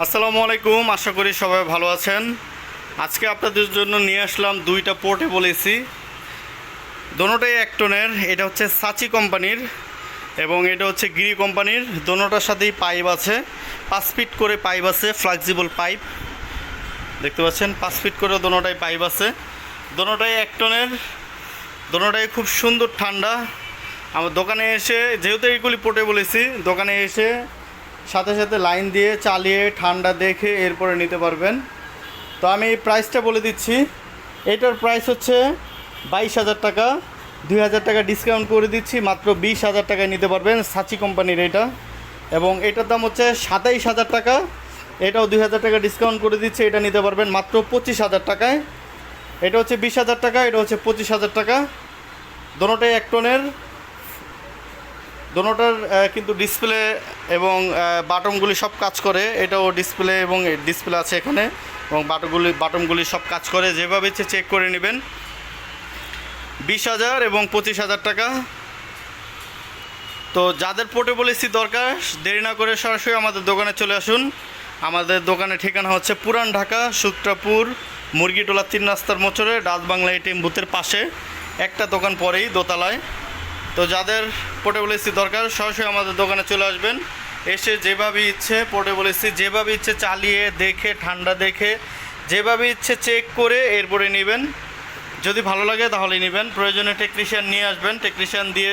আসসালামু আলাইকুম, আশা করি সবাই ভালো আছেন। আজকে আপনাদের জন্য নিয়ে আসলাম দুইটা পোর্টেবল এসি দোনোটাই এক টনের এটা হচ্ছে সাচি কোম্পানির এবং এটা হচ্ছে গিরি কোম্পানির। দোনোটার সাথেই পাইপ আছে, পাঁচ ফিট করে পাইপ আছে ফ্লেক্সিবল পাইপ। দেখতে পাচ্ছেন, পাঁচ ফিট করে দোনোটাই পাইপ আছে। দোনোটাই এক টনের দোনোটাই খুব সুন্দর ঠান্ডা। আমার দোকানে এসে, যেহেতু এইগুলি পোর্টেবল এসি দোকানে এসে সাথে সাথে লাইন দিয়ে চালিয়ে ঠান্ডা দেখে এরপরে নিতে পারবেন। তো আমি এই প্রাইসটা বলে দিচ্ছি। এটার প্রাইস হচ্ছে বাইশ হাজার টাকা। দুই হাজার টাকা ডিসকাউন্ট করে দিচ্ছি, মাত্র বিশ হাজার টাকায় নিতে পারবেন সাচি কোম্পানির এটা। এবং এটার দাম হচ্ছে সাতাইশ হাজার টাকা। এটাও দুই হাজার টাকা ডিসকাউন্ট করে দিচ্ছে, এটা নিতে পারবেন মাত্র পঁচিশ হাজার টাকায়। এটা হচ্ছে বিশ হাজার টাকা, এটা হচ্ছে পঁচিশ হাজার টাকা। দোনোটাই এক টনের দোনোটার কিন্তু ডিসপ্লে এবং বাটনগুলি সব কাজ করে। এটাও ডিসপ্লে এবং ডিসপ্লে আছে এখানে। এবং বাটনগুলি বাটনগুলি সব কাজ করে। যেভাবে ইচ্ছে চেক করে নেবেন। বিশ হাজার এবং পঁচিশ হাজার টাকা। তো যাদের পোর্টেবল এসি দরকার, দেরি না করে সরাসরি আমাদের দোকানে চলে আসুন। আমাদের দোকানের ঠিকানা হচ্ছে পুরান ঢাকা সুত্রাপুর মুরগিটোলা তিন রাস্তার মোচরে ডাচ বাংলা এটিএম বুথের পাশে। একটা দোকান পরেই দোতলায়। তো যাদের পোর্টেবল এসি দরকার, সরাসরি আমাদের দোকানে চলে আসবেন। এসে যেভাবে ইচ্ছে পোর্টেবল এসি যেভাবে ইচ্ছে চালিয়ে দেখে, ঠান্ডা দেখে, যেভাবে ইচ্ছে চেক করে এরপরে নেবেন। যদি ভালো লাগে তাহলে নেবেন। প্রয়োজনে টেকনিশিয়ান নিয়ে আসবেন। টেকনিশিয়ান দিয়ে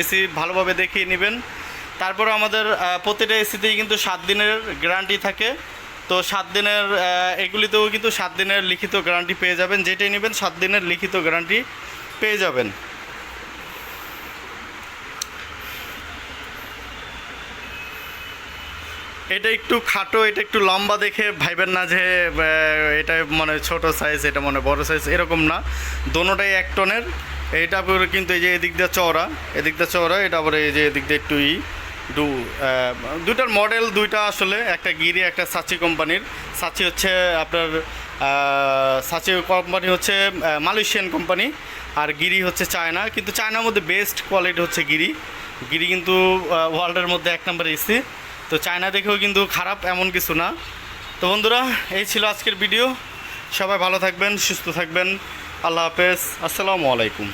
এসি ভালোভাবে দেখিয়ে নেবেন। তারপর আমাদের প্রতিটা এসিতেই কিন্তু সাত দিনের গ্যারান্টি থাকে। তো সাত দিনের এগুলিতেও কিন্তু সাত দিনের লিখিত গ্যারান্টি পেয়ে যাবেন। যেটাই নেবেন, সাত দিনের লিখিত গ্যারান্টি পেয়ে যাবেন। এটা একটু খাটো এটা একটু লম্বা দেখে ভাইবেন না যে এটা মানে ছোট সাইজ এটা মানে বড় সাইজ এরকম না। দোনোটাই এক টনের। আবার কিন্তু এই যে এদিক দিয়ে চওড়া এদিক দিয়ে চওড়া এটা আবার এই যে এদিক দিয়ে একটু ই আহ, দুইটার মডেল দুইটা আসলে একটা গিরি একটা সাচি কোম্পানির। সাচি হচ্ছে আপনার সাচি কোম্পানি হচ্ছে মালয়েশিয়ান কোম্পানি আর গিরি হচ্ছে চায়না। কিন্তু চায়নার মধ্যে বেস্ট কোয়ালিটি হচ্ছে গিরি। গিরি কিন্তু ওয়ার্ল্ডের মধ্যে এক নম্বরে এসি তো চায়না দেখেও কিন্তু খারাপ এমন কিছু না। তো বন্ধুরা, এই ছিল আজকের ভিডিও। সবাই ভালো থাকবেন, সুস্থ থাকবেন। আল্লাহ হাফেজ। আসসালামু আলাইকুম।